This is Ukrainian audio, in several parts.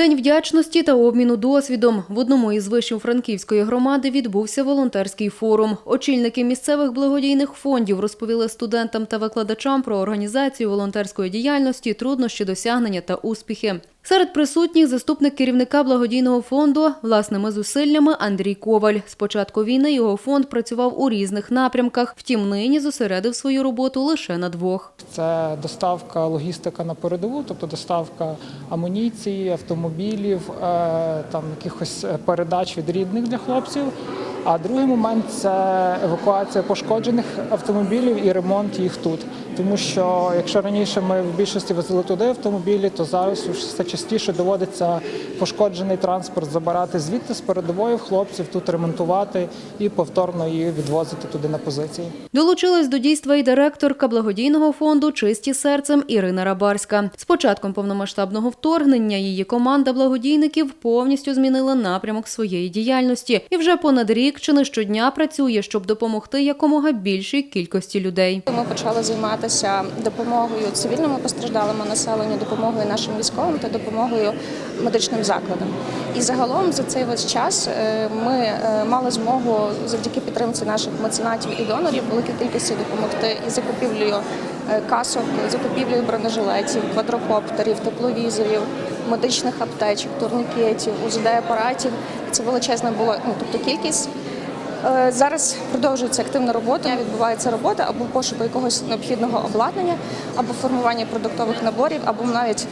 День вдячності та обміну досвідом. В одному із вишів Франківської громади відбувся волонтерський форум. Очільники місцевих благодійних фондів розповіли студентам та викладачам про організацію волонтерської діяльності, труднощі досягнення та успіхи. Серед присутніх заступник керівника благодійного фонду власними зусиллями Андрій Коваль. З початку війни його фонд працював у різних напрямках. Втім, нині зосередив свою роботу лише на двох. Це доставка логістика на передову, тобто доставка амуніції, автомобілів, е, там якихось передач від рідних для хлопців. А другий момент це евакуація пошкоджених автомобілів і ремонт їх тут. Тому що якщо раніше ми в більшості возили туди автомобілі, то зараз все частіше доводиться пошкоджений транспорт забирати звідти з передової хлопців, тут ремонтувати і повторно її відвозити туди на позиції. Долучилась до дійства і директорка благодійного фонду Чисті серцем Ірина Рабарська. З початком повномасштабного вторгнення її команда благодійників повністю змінила напрямок своєї діяльності і вже понад рік чи щодня працює, щоб допомогти якомога більшій кількості людей. Ми почали займатися допомогою цивільному постраждалому населенню, допомогою нашим військовим та допомогою медичним закладам. І загалом за цей весь час е, ми е, мали змогу завдяки підтримці наших меценатів і донорів великій кількості допомогти і закупівлею е, касок, закупівлею бронежилетів, квадрокоптерів, тепловізорів, медичних аптечок, турнікетів, УЗД-апаратів. Це величезна була ну, тобто кількість. Е, Зараз продовжується активна робота. Відбувається робота або пошуку якогось необхідного обладнання, або формування продуктових наборів, або навіть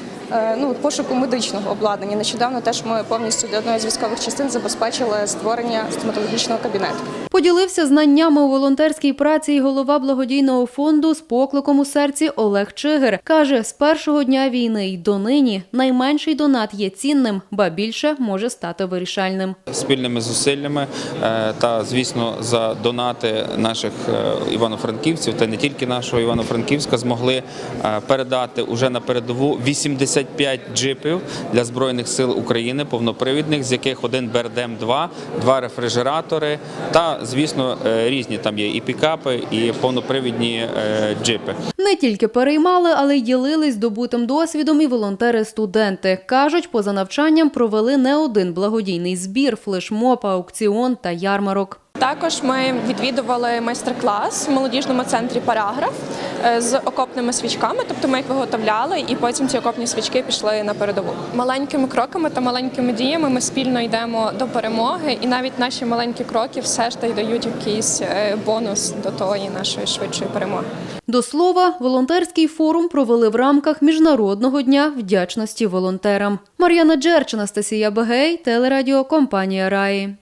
ну пошуку медичного обладнання. Нещодавно теж ми повністю для одної з військових частин забезпечили створення стоматологічного кабінету. Поділився знаннями у волонтерській праці і голова благодійного фонду з покликом у серці Олег Чигир. Каже, з першого дня війни й донині найменший донат є цінним, ба більше може стати вирішальним. спільними зусиллями е, та, звісно, за донати наших е, івано-франківців та не тільки нашого івано-франківська змогли е, передати уже на передову 85 джипів для збройних сил України повнопривідних, з яких один Бердем 2 два рефрижератори та, звісно, е, різні там є і пікапи, і повнопривідні е, джипи. Не тільки переймали, але й ділились здобутим досвідом і волонтери-студенти. Кажуть, поза навчанням провели не один благодійний збір, флешмоб, аукціон та ярмарок. Також ми відвідували майстер-клас в молодіжному центрі Параграф е, з окопними свічками, тобто ми їх виготовляли, і потім ці окопні свічки пішли на передову. Маленькими кроками та маленькими діями ми спільно йдемо до перемоги, і навіть наші маленькі кроки все ж таки дають якийсь е, бонус до тої нашої швидшої перемоги. До слова, волонтерський форум провели в рамках Міжнародного дня вдячності волонтерам. Мар'яна Джерч, Анастасія Бегей, телерадіокомпанія Раї.